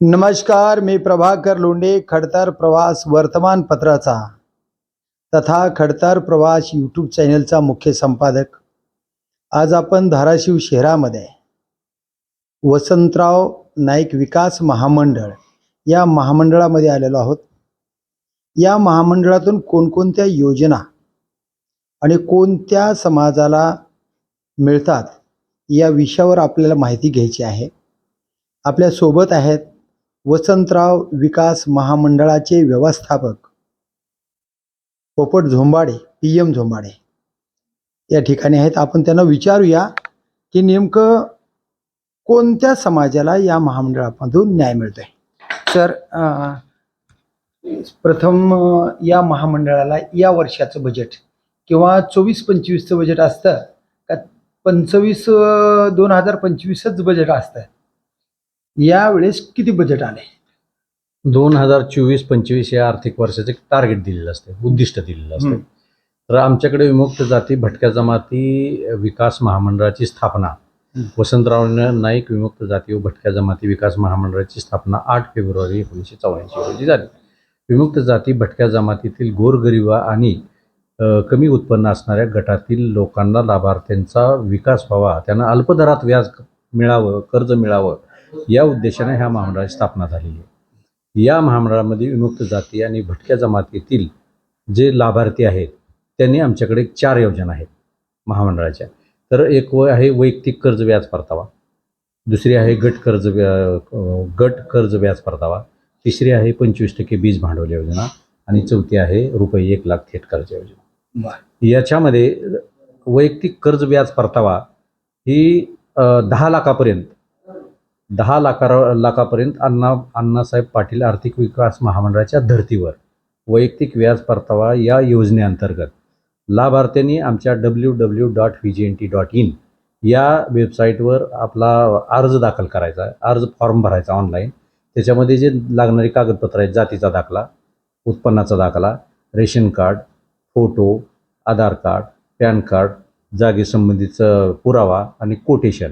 नमस्कार मी प्रभाकर लोंडे खडतर प्रवास वर्तमानपत्राचा तथा खडतर प्रवास यूट्यूब चॅनलचा मुख्य संपादक. आज आपण धाराशिव शहरामध्ये वसंतराव नाईक विकास महामंडळ या महामंडळामध्ये आलेलो आहोत. या महामंडळातून कोणकोणत्या योजना आणि कोणत्या समाजाला मिळतात या विषयावर आपल्याला माहिती घ्यायची आहे. आपल्यासोबत आहेत वसंतराव विकास महामंडळाचे व्यवस्थापक. पोपट झोंबाडे पी एम झोंबाडे. या ठिकाणी आहेत. आपण त्यांना विचारूया की नेमकं कोणत्या समाजाला या महामंडळामधून न्याय मिळतोय? सर प्रथम या महामंडळाला या वर्षाचं बजेट किंवा चोवीस पंचवीसचं बजेट असतं का? पंचवीस दोन हजार पंचवीसच बजेट असतं. यावेळेस किती बजेट आले दोन हजार चोवीस पंचवीस या आर्थिक वर्षाचे टार्गेट दिलेलं असते उद्दिष्ट दिलेलं असते. तर आमच्याकडे विमुक्त जाती भटक्या जमाती विकास महामंडळाची स्थापना. वसंतराव नाईक विमुक्त जाती व भटक्या जमाती विकास महामंडळाची स्थापना आठ फेब्रुवारी एकोणीसशे चौऱ्याऐंशी रोजी झाली विमुक्त जाती भटक्या जमातीतील गोरगरिबा आणि कमी उत्पन्न असणाऱ्या गटातील लोकांना लाभार्थ्यांचा विकास व्हावा त्यांना अल्पदरात व्याज मिळावं कर्ज मिळावं या उद्देशाने ह्या महामंडळाची स्थापना झालेली आहे. या महामंडळामध्ये विमुक्त जाती आणि भटक्या जमातीतील जे लाभार्थी आहेत त्यांनी आमच्याकडे चार योजना आहेत महामंडळाच्या. तर एक व आहे वैयक्तिक कर्ज व्याज परतावा दुसरी आहे गट कर्ज गट कर्ज व्याज परतावा तिसरी आहे पंचवीस टक्के बीज भांडवल योजना आणि चौथी आहे रुपये एक लाख थेट कर्ज योजना. याच्यामध्ये वैयक्तिक कर्ज व्याज परतावा ही दहा लाखापर्यंत दहा लाखा लाखापर्यंत अण्णा अण्णासाहेब पाटील आर्थिक विकास महामंडळाच्या धर्तीवर वैयक्तिक व्याज परतावा या योजनेअंतर्गत. लाभार्थ्यांनी आमच्या W W dot V G N T dot in या वेबसाईटवर आपला अर्ज दाखल करायचा आहे अर्ज फॉर्म भरायचा ऑनलाईन त्याच्यामध्ये जे लागणारी कागदपत्र आहेत जातीचा दाखला उत्पन्नाचा दाखला ration card photo Aadhaar card PAN card जागेसंबंधीचं पुरावा आणि कोटेशन.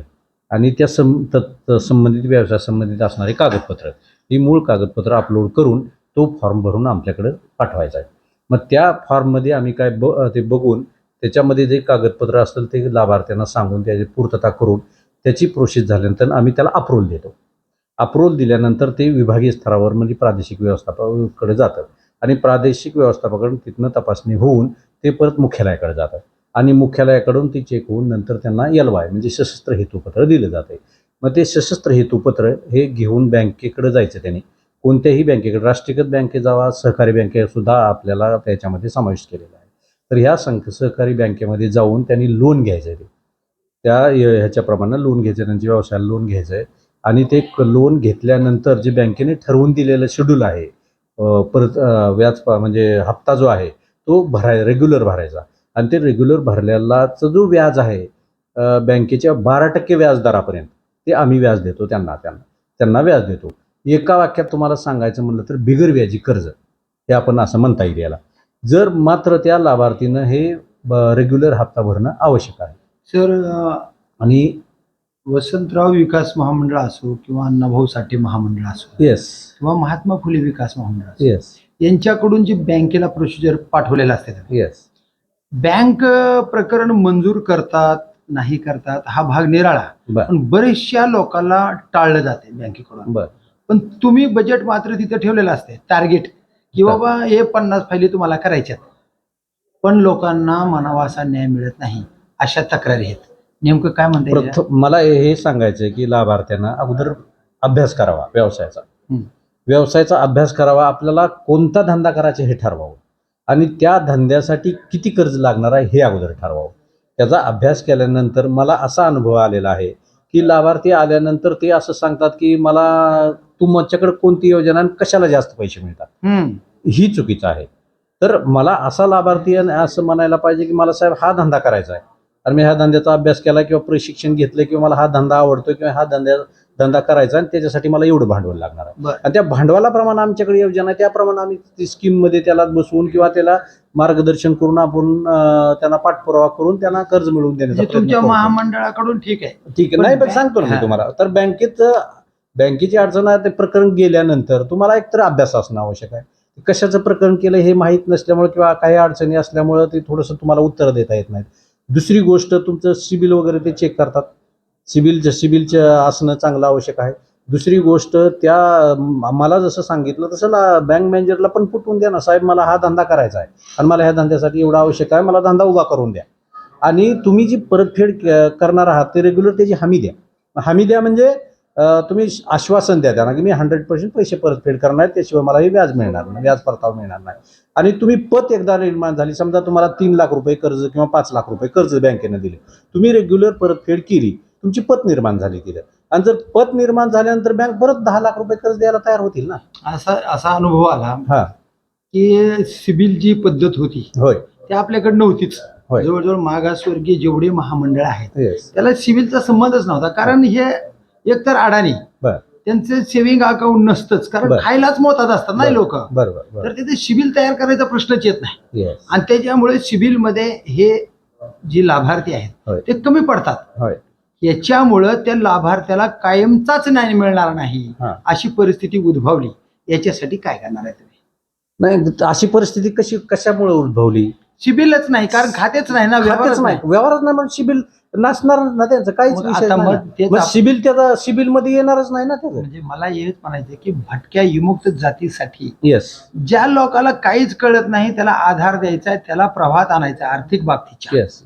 आणि त्या सं संबंधित व्यवसाय संबंधित असणारे कागदपत्र. ही मूळ कागदपत्र अपलोड करून तो फॉर्म भरून आमच्याकडे पाठवायचा आहे. मग त्या फॉर्ममध्ये आम्ही काय ब ते बघून त्याच्यामध्ये जे कागदपत्र असतील ते लाभार्थ्यांना सांगून त्याची पूर्तता करून त्याची प्रोसेस झाल्यानंतर आम्ही त्याला अप्रूव्हल देतो. अप्रूव्हल दिल्यानंतर ते विभागीय स्तरावर म्हणजे प्रादेशिक व्यवस्थापकाकडे जातं आणि प्रादेशिक व्यवस्थापकाकडून तिथनं तपासणी होऊन ते परत मुख्यालयाकडे जातात. आणि मुख्यालयाकडून ती चेक होऊन नंतर त्यांना एल वाय म्हणजे सशस्त्र हेतुपत्र दिलं जाते. मग ते सशस्त्र हेतूपत्र हे घेऊन बँकेकडे जायचं त्यांनी. कोणत्याही बँकेकडे राष्ट्रीयकृत बँकेत जावा सहकारी बँकेसुद्धा आपल्याला त्याच्यामध्ये समावेश केलेला आहे. तर ह्या संख सहकारी बँकेमध्ये जाऊन त्यांनी लोन घ्यायचं आहे ते. त्या ह्याच्याप्रमाणे लोन घ्यायचं आहे, त्यांच्या व्यवसायाला लोन घ्यायचं आहे आणि ते लोन घेतल्यानंतर जे बँकेने ठरवून दिलेलं शेड्यूल आहे परत व्याज म्हणजे हप्ता जो आहे तो भराय रेग्युलर भरायचा. आणि ते रेग्युलर भरलेलाचा जो व्याज आहे बँकेच्या बारा टक्के व्याजदरापर्यंत ते आम्ही व्याज देतो त्यांना त्यांना त्यांना व्याज देतो. एका वाक्यात तुम्हाला सांगायचं म्हणलं तर बिगर व्याजी कर्ज हे आपण असं म्हणता येईल याला. जर मात्र त्या लाभार्थीनं हे रेग्युलर हप्ता भरणं आवश्यक आहे. सर आणि वसंतराव विकास महामंडळ असो किंवा अण्णाभाऊ साठे महामंडळ असो येस किंवा महात्मा फुले विकास महामंडळ असो येस यांच्याकडून जे बँकेला प्रोसिजर पाठवलेलं असते येस बँक प्रकरण मंजूर करतात नाही करतात हा भाग निराळा. पण बरेचशा लोकांना टाळलं जाते बँकेकडून. बर. पण तुम्ही बजेट मात्र तिथं ठेवलेलं असते टार्गेट. की बाबा हे पन्नास फायली तुम्हाला करायच्यात. पण लोकांना मनावा असा न्याय मिळत नाही अशा तक्रारी आहेत. नेमकं काय म्हणता मला हे सांगायचं की लाभार्थ्यांना अगोदर अभ्यास करावा व्यवसायाचा. व्यवसायाचा अभ्यास करावा आपल्याला कोणता धंदा करायचा हे ठरवावं. आणि त्या धंद्यासाठी किती कर्ज लागणार आहे हे अगोदर ठरवावं. त्याचा अभ्यास केल्यानंतर मला असा अनुभव आलेला आहे की लाभार्थी आल्यानंतर ते असं सांगतात की मला तुमच्याकडे कोणती योजना आणि कशाला जास्त पैसे मिळतात. ही चुकीचं आहे. तर मला असा लाभार्थी असं म्हणायला पाहिजे की मला साहेब हा धंदा करायचा आहे. आणि मी ह्या धंद्याचा अभ्यास केला किंवा प्रशिक्षण घेतलं किंवा मला हा धंदा आवडतो किंवा हा धंद्या धंदा करायचा आणि त्याच्यासाठी मला एवढं भांडवल लागणार आहे. आणि त्या भांडवलाप्रमाणे आमच्याकडे योजना आहे त्याप्रमाणे आम्ही ती स्कीममध्ये त्याला बसवून किंवा त्याला मार्गदर्शन करून आपण त्यांना पाठपुरावा करून त्यांना कर्ज मिळवून देण्याचा तुमच्या. महामंडळाकडून ठीक आहे. ठीक आहे. नाही पण सांगतो ना. तुम्हाला. तर बँकेत बँकेची अडचण आहे ते प्रकरण गेल्यानंतर तुम्हाला एकतर अभ्यास असणं आवश्यक आहे. कशाचं प्रकरण केलं हे माहीत नसल्यामुळे किंवा काही अडचणी असल्यामुळं ते थोडंसं तुम्हाला उत्तर देता येत नाहीत. दुसरी गोष्ट तुमचं सिबिल वगैरे ते चेक करतात. सिबिलचं सिबिलचं असणं चांगलं आवश्यक आहे. दुसरी गोष्ट त्या मला जसं सांगितलं तसं ला बँक मॅनेजरला पण पटवून द्या ना साहेब मला हा धंदा करायचा आहे. आणि मला ह्या धंद्यासाठी एवढा आवश्यक आहे मला धंदा उभा करून द्या. आणि तुम्ही जी परतफेड क- करणार आहात ते रेग्युलर त्याची हमी द्या. हमी द्या म्हणजे तुम्ही आश्वासन द्या त्यांना की मी हंड्रेड पर्सेंट पैसे परतफेड करणार त्याशिवाय मला हे व्याज मिळणार नाही व्याज परतावा मिळणार नाही. आणि तुम्ही पत एकदा निर्माण झाली समजा तुम्हाला तीन लाख रुपये कर्ज किंवा पाच लाख रुपये कर्ज बँकेनं दिले. तुम्ही रेग्युलर परतफेड केली तुमची पत निर्माण झाली तिथं. आणि जर पत निर्माण झाल्यानंतर बँक परत दहा लाख रुपये कर्ज द्यायला तयार होतील ना? असा असा अनुभव आला हा. की सिबिल जी पद्धत होती होय. ती आपल्याकडे नव्हतीच. होय. जवळजवळ मागासवर्गीय जेवढे महामंडळ आहेत येस त्याला सिबिलचा संबंधच नव्हता. कारण हे एकतर अडाणी बर. त्यांचे सेव्हिंग अकाउंट नसतंच. कारण बर. खायलाच मोतात असतात नाही लोक. बरोबर तर बरोबर तिथे सिबिल तयार करायचा प्रश्नच येत नाही. येस आणि त्याच्यामुळे सिबिलमध्ये हे जी लाभार्थी आहेत. ते कमी पडतात. होय. याच्यामुळं त्या लाभार्थ्याला कायमचाच न्याय मिळणार नाही हा. अशी परिस्थिती उद्भवली. याच्यासाठी काय करणार आहे तुम्ही? नाही अशी परिस्थिती कशी कशामुळे उद्भवली? सिबिलच नाही कारण खातेच नाही ना खातेच व्यवहारच नाही. नाही. व्यवहारच नाही म्हणून सिबिल नसणार ना त्यांचं काहीच मग विषय आता नाही. मग ना. तेच मग आप- सिबिल त्याचा सिबिलमध्ये येणारच नाही ना त्याचं. म्हणजे मला हेच म्हणायचं की भटक्या विमुक्त जातीसाठी येस ज्या लोकाला काहीच कळत नाही त्याला आधार द्यायचा आहे त्याला प्रभात आणायचा आहे आर्थिक बाबतीच्या. येस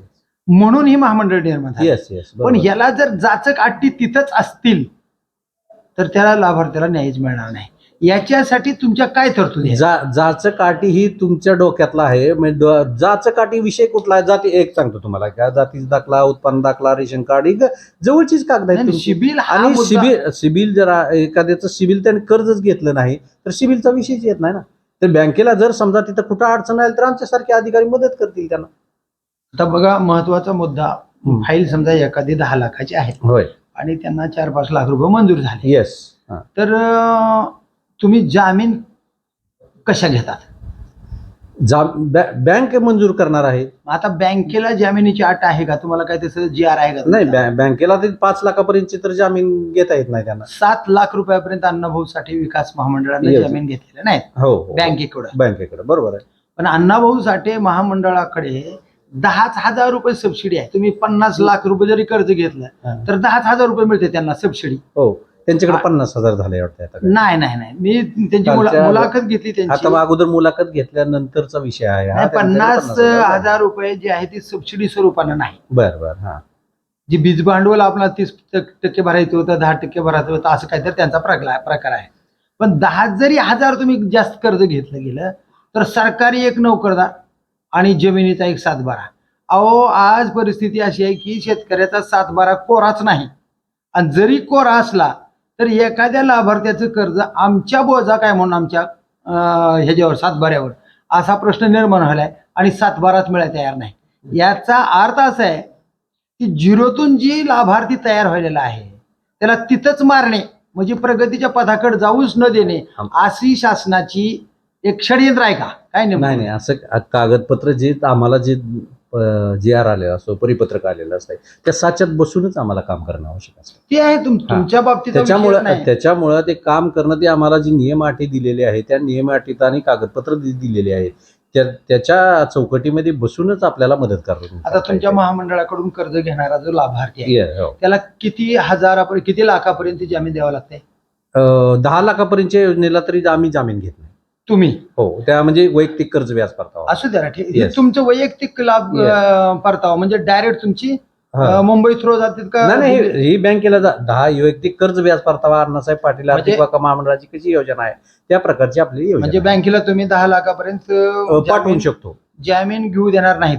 म्हणून ही महामंडळ निर्माण झाली. येस येस पण ह्याला जर जाचक अट्टी तिथंच असतील तर त्याला लाभार्थ्याला न्यायच मिळणार नाही. याच्यासाठी तुमच्या काय तरतुदी आहेत? जा जाचं काठी ही तुमच्या डोक्यातला आहे. म्हणजे ड- जाचं काठी विषय कुठला आहे? जाती एक सांगतो तुम्हाला. का जातीचा दाखला उत्पन्न दाखला रेशन कार्ड ही ग- जवळचीच कागद नाही, तुमची. सिबिल हा आणि मुद्दा- सिबिल सिबिल जर एखाद्याचं सिबिल त्याने कर्जच घेतलं नाही तर सिबिलचा विषयच येत नाही ना. तर बँकेला जर समजा तिथं कुठं अडचण आली तर आमच्यासारखे अधिकारी मदत करतील त्यांना. आता बघा महत्त्वाचा मुद्दा हम्म. फाईल समजा एखादी दहा लाखाची आहे. होय. आणि त्यांना चार पाच लाख रुपये मंजूर झाले. येस तर अं, तुम्ही जामीन कशा घेतात? जा बॅ- बँक मंजूर करणार आहे. आता बँकेला जामिनीची अट आहे का? तुम्हाला काय तसं जी आर आहे का नाही बॅ- बँकेला ते पाच लाखापर्यंतची तर जामीन घेता येत नाही त्यांना. सात लाख रुपयापर्यंत अण्णाभाऊ साठे विकास महामंडळाने Yes. जामीन घेतलेले नाहीत. हो हो. बँकेकडे. बँकेकडे. बरोबर आहे. पण अण्णाभाऊ साठे महामंडळाकडे दहाच हजार रुपये सबसिडी आहे तुम्ही पन्नास लाख रुपये जरी कर्ज घेतलं. तर दहाच हजार रुपये मिळते त्यांना सबसिडी हो त्यांच्याकडे पन्नास हजार झाले वाटतं. नाही नाही नाही मी त्यांची मुला- मुलाखत घेतली त्यांची आता अगोदर मुलाखत घेतल्यानंतरचा विषय आहे हा. नाही, पन्नास. हजार रुपये जे आहे ती सबसिडी स्वरूपानं नाही बर बर हा जी बीज भांडवल आपल्याला तीस टक- टक्के भरायचं होतं दहा टक्के भरायचं होतं असं काहीतरी त्यांचा प्रकार प्रकार आहे पण दहा जरी हजार तुम्ही जास्त कर्ज घेतलं गेलं तर सरकारी एक नोकरदार आणि जमिनीचा एक सातबारा. अहो आज परिस्थिती अशी आहे की शेतकऱ्याचा सातबारा कोराच नाही. आणि जरी कोरा असला तर एखाद्या लाभार्थ्याचं कर्ज आमच्या बोजा काय म्हणून आमच्या ह्याच्यावर सातबाऱ्यावर? असा प्रश्न निर्माण झालाय आणि सातबाराच मिळायला तयार नाही. याचा अर्थ असा आहे की झिरोतून जी लाभार्थी तयार व्हायलेला आहे त्याला तिथंच मारणे म्हणजे प्रगतीच्या पथाकडे जाऊच न देणे अशी शासनाची एक षडयंत्र आहे का? काय नाही असं कागदपत्र जे आम्हाला जे जे आर आलेलं असतो परिपत्रक आलेलं असतं त्या साच्यात बसूनच आम्हाला काम करणं आवश्यक असतं. ते आहे तुम- तुमच्या बाबतीत त्याच्यामुळं त्याच्यामुळं ते काम करणं ते आम्हाला जी नियम अटी दिलेली आहे त्या नियम अटीत आणि कागदपत्र दि- दिलेली आहेत त्या त्याच्या चौकटीमध्ये बसूनच आपल्याला मदत करतो आता तुमच्या महामंडळाकडून कर्ज घेणारा जो लाभार्थी आहे हो. त्याला किती हजारापर्यंत किती लाखापर्यंत जामीन द्यावा लागते अं, दहा लाखापर्यंतच्या योजनेला तरी आम्ही जामीन घेत नाही. तुम्ही हो त्या म्हणजे वैयक्तिक कर्ज व्याज परतावा असू द्या ना ठीक हे Yes. तुमचं वैयक्तिक लाभ Yes. अं, परतावा म्हणजे डायरेक्ट तुमची हा. अं, मुंबई थ्रो जातात का नाही नाही ही- ही बँकेला जा- दहा वैयक्तिक कर्ज व्याज परतावा अण्णासाहेब पाटील म्हणजे- आर्थिक वाका महामंडळाची कशी योजना आहे त्या प्रकारची आपली योजना म्हणजे आहे. बँकेला तुम्ही दहा लाखापर्यंत अं, पाठवू जामीन- शकतो जामीन घेऊ देणार नाहीत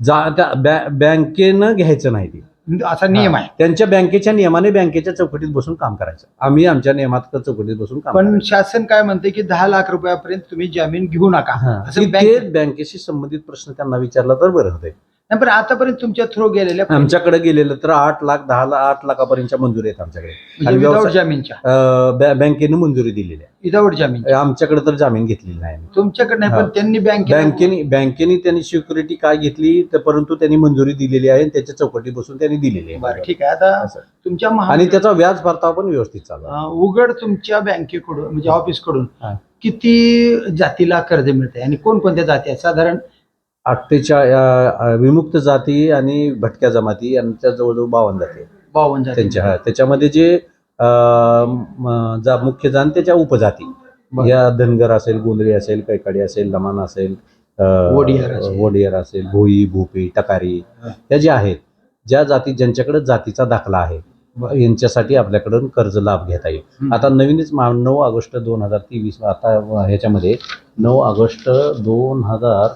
जा त्या बॅ- बँकेनं घ्यायचं नाही ते असा नियम आहे. त्यांच्या बँकेच्या नियमाने बँकेच्या चौकटीत बसून काम करायचं. आम्ही आमच्या नियमात चौकटीत बसून काम पण करायचं. शासन काय म्हणते की दहा लाख रुपयापर्यंत तुम्ही जामीन घेऊ नका. हा. असं की बँके- ते बँकेशी संबंधित प्रश्न त्यांना विचारला तर बरं होते नाही पण आतापर्यंत तुमच्या थ्रू गेलेल्या आमच्याकडे गेलेलं तर आठ लाख दहा लाख आठ लाखापर्यंतच्या मंजुरी आहेत आमच्याकडे. आणि म्हणजे व्यवसाय- जामीनच्या? अं, बॅ- बँकेने मंजुरी दिलेली आहे. विदाऊट जामीन? आमच्याकडे तर जामीन घेतलेली नाही तुमच्याकडे नाही पण हा. त्यांनी बँके बँकेने बँकेने त्यांनी सिक्युरिटी काय घेतली तर परंतु त्यांनी मंजुरी दिलेली आहे आणि त्याच्या चौकटी बसून त्यांनी दिलेली बरं आहे ठीक आहे. आता असं. तुमच्या महा आणि त्याचा व्याज परतावा पण व्यवस्थित चालू आहे. अं, उघड तुमच्या बँकेकडून म्हणजे ऑफिसकडून हा. किती जातीला कर्ज मिळते आणि कोणकोणत्या जाती आहेत? साधारण अठ्ठेचाळीस विमुक्त जाती आणि भटक्या जमाती यांच्या जवळजवळ बावन्न जाती. बावन्न जाती त्यांच्या हा. त्याच्यामध्ये जे अं, जा मुख्य जाण त्याच्या उपजाती बरं. या धनगर असेल गोंधळी असेल कैकाडी असेल लमान असेल अं, वडियार असेल. वडियार असेल भोई भोपी टकारी हा. या ज्या आहेत ज्या जाती ज्यांच्याकडे जातीचा दाखला आहे. यांच्यासाठी आपल्याकडून कर्ज लाभ घेता येईल हम्म. आता नवीनच मा- नऊ ऑगस्ट दोन हजार तेवीस आता ह्याच्यामध्ये नऊ ऑगस्ट दोन हजार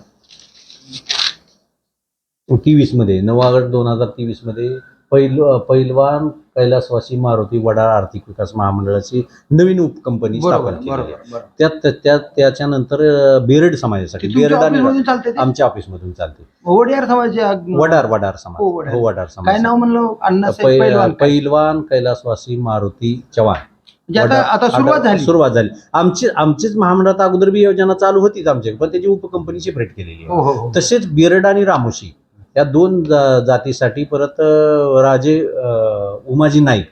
तेवीसमध्ये नऊ ऑगस्ट दोन हजार तेवीसमध्ये पैल पैलवान कैलासवासी मारुती वडार आर्थिक विकास महामंडळाची नवीन उपकंपनी स्थापन आहे. त्यात त्या त्याच्यानंतर अं, बेरड समाजासाठी बेरड आणि? आमच्या ऑफिसमधून चालते वडियार समाज वडार वडार समाज हो, वडार. हो वडार काय समाज नाव म्हणलं अण्णासाहेब पै- पैलवान काय? पैलवान कैलासवासी मारुती चव्हाण म्हणजे आता सुरुवात झाली. सुरुवात झाली. आमची आमचीच महामंडळात अगोदर बी योजना चालू होतीच आमच्याकडे पण त्याची उपकंपनी सेपरेट केलेली आहे. हो हो हो. तसेच बिरड आणि रामोशी या दोन जा- जातीसाठी परत अं, राजे अं, उमाजी नाईक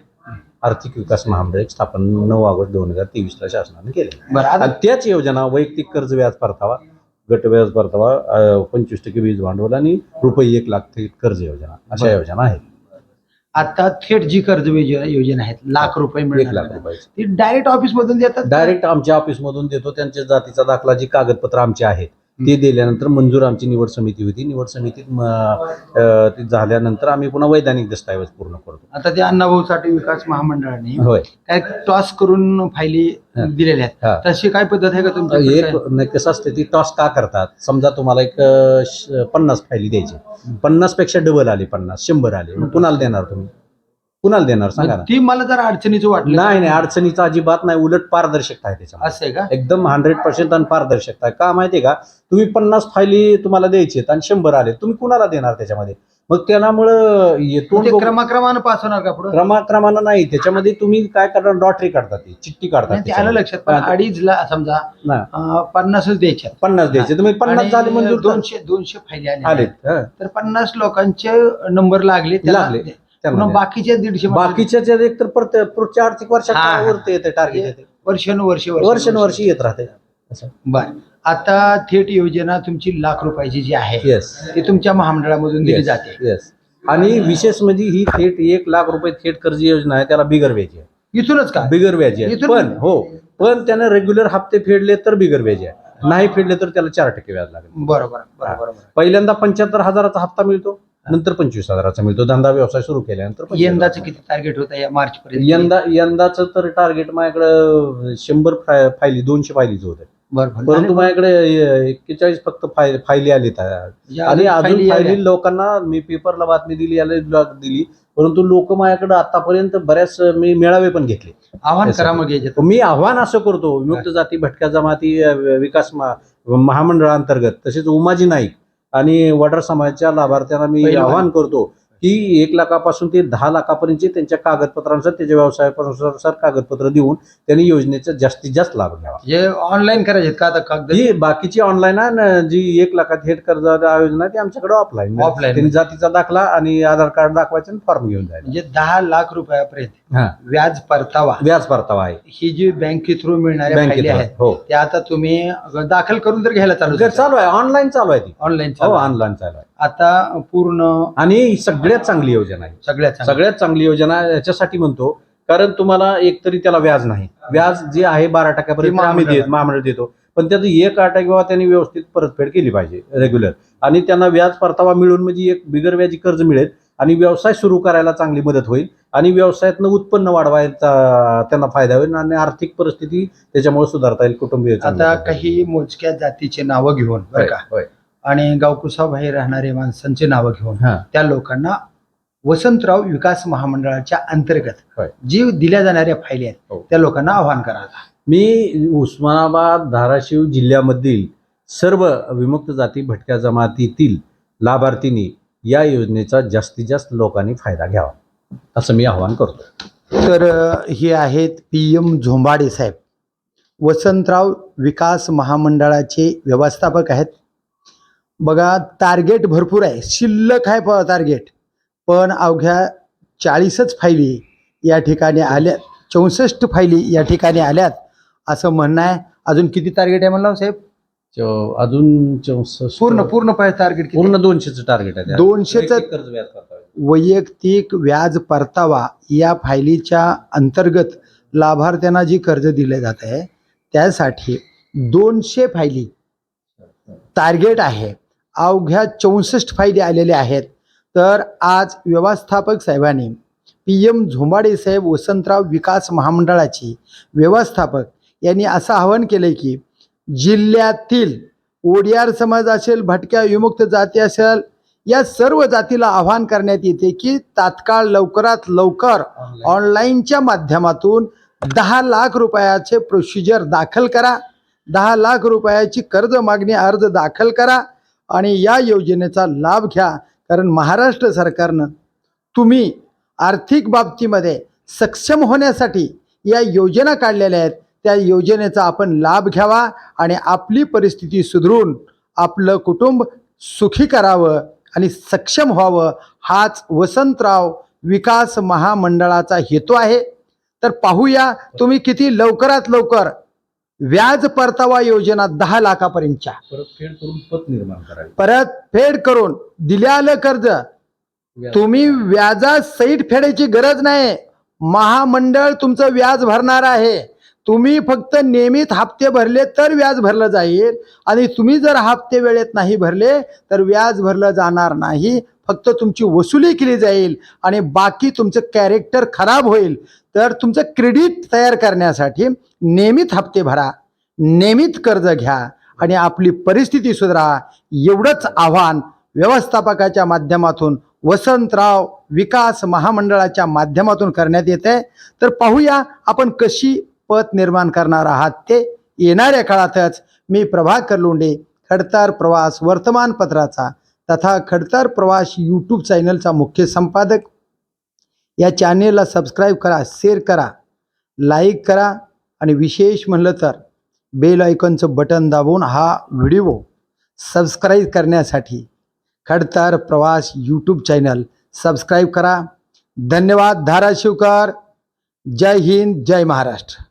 आर्थिक विकास महामंडळ एक स्थापन नऊ ऑगस्ट दोन हजार तेवीसला शासनाने केले बरं आता आणि त्याच योजना वैयक्तिक कर्ज व्याज परतावा गट व्याज परतावा पंचवीस टक्के वीज भांडवल आणि रुपये एक लाख थेट कर्ज योजना अशा बरं. योजना आहेत. आता थेट जी कर्ज योजना योजना आहेत लाख रुपये एक मिळणार लाख रुपयाची. ती डायरेक्ट ऑफिस मधून देतात डायरेक्ट आमच्या ऑफिसमधून देतो त्यांच्या जातीचा दाखला जी कागदपत्र आमची आहेत. ते दिल्यानंतर मंजूर आमची निवड समिती होती. निवड समितीत ती झाल्यानंतर आम्ही पुन्हा वैधानिक दस्तऐवज पूर्ण करतो. आता ते अण्णाभाऊ साठे विकास महामंडळाने होय. काय टॉस करून फायली. दिलेल्या आहेत. तशी काय पद्धत आहे का एक तुमच्या नाही, कसं असते ती टॉस का करतात? समजा तुम्हाला एक पन्नास फायली द्यायची. पन्नासपेक्षा डबल आले पन्नास शंभर आले. मग कुणाला देणार तुम्ही? कुणाला देणार? सांगा ना. ती मला जर अडचणीचं वाटलं. नाही नाही अडचणीचं अजिबात नाही. उलट पारदर्शकता आहे त्याच्यामध्ये. असं आहे का? एकदम हंड्रेड पर्सेंट आणि पारदर्शकता आहे. का माहितीये का? तुम्ही पन्नास फायली तुम्हाला द्यायचे आणि शंभर आले तुम्ही कुणाला देणार त्याच्यामध्ये? मग त्यामुळं हे तोंड ते बघून- क्रमाक्रमानं पास होणार का पुढे? क्रमाक्रमानं नाही. त्याच्यामध्ये तुम्ही काय करणार? लॉटरी काढतात ती. चिठ्ठी काढतात ते आलं त्याच्यामध्ये. लक्षात. पण हा. अडीचला समजा नाही. अं, पन्नासच द्यायच्या पन्नास द्यायचे. तुम्ही पन्नास झाले तर. दोनशे दोनशे फायली आले आले हं, तर पन्नास लोकांचे नंबर लागले त्याला लागले. दे. त्यांना पुन्हा द्या. बाकीचे दीडशे बाकीच्या ज्या एक तर पुढच्या आर्थिक वर्षात येते टार्गेट येते. वर्षानुवर्षे वर्षानुवर्षी. येत राहते. बर. आता थेट योजना तुमची लाख रुपयाची जी आहे ती तुमच्या महामंडळामधून दिली जाते. येस आणि विशेष म्हणजे ही थेट एक लाख रुपये थेट कर्ज योजना आहे त्याला बिगर व्याजी आहे. इथूनच का? बिगर व्याजी आहे. पण हो. पण त्यानं रेग्युलर हप्ते फेडले तर बिगर व्याजी आहे. नाही फेडले तर त्याला चार टक्के व्याज लागेल. बरोबर. पहिल्यांदा पंच्याहत्तर हजाराचा हप्ता मिळतो. नंतर पंचवीस हजाराचा मिळतो. धंदा व्यवसाय सुरू केल्यानंतर 25 यंदाचं. किती टार्गेट होतं या मार्च पर्यंत? यंदा यंदाचं तर टार्गेट माझ्याकडे शंभर फाय- फायली दोनशे फायलीच होते. परंतु माझ्याकडे एक्केचाळीस फक्त फाय फायली म्हणजे आणि अजून फायली लोकांना मी पेपरला बातमी दिली याला ब्लॉग दिली. परंतु लोक माझ्याकडे आतापर्यंत बऱ्याच मी मेळावे पण घेतले. आव्हान करा. मग याच्यात. मी आव्हान असं करतो. विमुक्त जाती भटक्या जमाती विकास महामंडळांतर्गत. तसेच उमाजी नाईक. आणि वडार समाजाच्या लाभार्थ्यांना मी. आवाहन करतो की एक लाखापासून ते दहा लाखापर्यंतचे त्यांच्या कागदपत्रांनुसार त्याच्या व्यवसायानुसार कागदपत्र देऊन त्यांनी योजनेचा जास्तीत जास्त लाभ घ्यावा. जे ऑनलाईन करायचे का आता कागद? ही बाकीची ऑनलाईन आहे ना जी एक लाखात थेट कर्ज योजना ती आमच्याकडे ऑफलाईन Offline. त्यांनी जातीचा दाखला आणि आधार कार्ड दाखवायचं आणि फॉर्म घेऊन जायचं. म्हणजे दहा लाख रुपयापर्यंत हा. व्याज परतावा. व्याज परतावा आहे. ही जी बँके थ्रू फायली बँकेत आहेत हो. त्या आता तुम्ही दाखल करून तर घ्यायला चालू चालू आहे. ऑनलाईन चालू आहे ती. ऑनलाईन हो ऑनलाईन चालू आहे. आता पूर्ण आणि सगळ्यात चांगली योजना आहे सगळ्यात सगळ्यात चांगली योजना याच्यासाठी म्हणतो कारण तुम्हाला एकतरी त्याला व्याज नाही व्याज जे आहे बारा टक्क्यापर्यंत आम्ही महामंडळ. देत महामंडळ देतो पण त्याचं एक आठ किंवा त्यांनी व्यवस्थित परतफेड केली पाहिजे रेग्युलर आणि त्यांना व्याज परतावा मिळून म्हणजे एक बिगर व्याजी कर्ज मिळेल आणि व्यवसाय सुरू करायला चांगली मदत होईल आणि व्यवसायातनं उत्पन्न वाढवायचा त्यांना फायदा होईल आणि आर्थिक परिस्थिती त्याच्यामुळे सुधारता येईल कुटुंबीय आता. काही मोजक्या जातीचे नावं घेऊन बरं का. आणि गावकुसा बाहेर राहणारे माणसांचे नावं घेऊन हा. त्या लोकांना वसंतराव विकास महामंडळाच्या अंतर्गत होय. जी दिल्या जाणाऱ्या फायली आहेत हो. त्या लोकांना आव्हान करा मी उस्मानाबाद धाराशिव जिल्ह्यामधील सर्व विमुक्त जाती भटक्या जमातीतील लाभार्थींनी या योजनेचा जास्तीत जास्त लोकांनी फायदा घ्यावा असं मी आवाहन करतो तर अ, हे आहेत पी एम झोंबाडे साहेब वसंतराव विकास महामंडळाचे व्यवस्थापक आहेत बघा टार्गेट भरपूर आहे. शिल्लक आहे प टार्गेट पण अवघ्या चाळीसच फायली या ठिकाणी आल्या चौसष्ट फायली या ठिकाणी आल्यात असं म्हणणं आहे. अजून किती टार्गेट आहे म्हणलं हो साहेब? च- अजून चौसष्ट पूर्ण पूर्ण टार्गेट पूर्ण दोनशेचं टार्गेट आहे दोनशेचं- वैयक्तिक कर्ज व्याज करता येईल. वैयक्तिक व्याज परतावा या फायलीच्या अंतर्गत लाभार्थ्यांना जी कर्ज दिले जात आहे त्यासाठी दोनशे फायली टार्गेट आहे. अवघ्या चौसष्ट फायदे आलेले आहेत. तर आज व्यवस्थापक साहेबांनी पी एम झोंबाडे साहेब वसंतराव विकास महामंडळाचे व्यवस्थापक यांनी असं आवाहन केलं की जिल्ह्यातील ओडियार समाज असेल भटक्या विमुक्त जाती असेल या सर्व जातीला आवाहन करण्यात येते की तात्काळ लवकरात लवकर ऑनलाईनच्या माध्यमातून दहा लाख रुपयाचे प्रोसिजर दाखल करा. दहा लाख रुपयाची कर्ज मागणी अर्ज दाखल करा. आणि या योजनेचा लाभ घ्या. कारण महाराष्ट्र सरकारनं तुम्ही आर्थिक बाबतीमध्ये सक्षम होण्यासाठी या योजना काढलेल्या आहेत. त्या योजनेचा आपण लाभ घ्यावा आणि आपली परिस्थिती सुधरून आपलं कुटुंब सुखी करावं आणि सक्षम व्हावं हाच वसंतराव विकास महामंडळाचा हेतू आहे. तर पाहूया तुम्ही किती लवकरात लवकर व्याज परतावा योजना दहा लाखापर्यंतच्या. परतफेड करून पत निर्माण करावी. परत फेड करून दिल्यालं कर्ज तुम्ही व्याजा सहित फेडायची गरज नाही. महामंडळ तुमचं व्याज भरणार आहे. तुम्ही फक्त नियमित हप्ते भरले तर व्याज भरलं जाईल. आणि तुम्ही जर हप्ते वेळेत नाही भरले तर व्याज भरलं जाणार नाही. फक्त तुमची वसुली केली जाईल आणि बाकी तुमचं कॅरेक्टर खराब होईल. तर तुमचं क्रेडिट तयार करण्यासाठी नियमित हप्ते भरा नियमित कर्ज घ्या आणि आपली परिस्थिती सुधारा. एवढंच आव्हान व्यवस्थापकाच्या माध्यमातून वसंतराव विकास महामंडळाच्या माध्यमातून करण्यात येते. तर पाहूया आपण कशी पत निर्माण करणार आहात ते येणाऱ्या काळातच मी प्रभाकर लोंडे खडतार प्रवास वर्तमानपत्राचा तथा खडतर प्रवास यूट्यूब चॅनलचा मुख्य संपादक. या चॅनेलला सबस्क्राईब करा शेअर करा लाईक करा आणि विशेष म्हणलं तर बेल आयकॉनचं बटन दाबून हा व्हिडिओ सबस्क्राईब करण्यासाठी खडतर प्रवास यूट्यूब चॅनल सबस्क्राईब करा. धन्यवाद धाराशिवकर. जय हिंद जय महाराष्ट्र.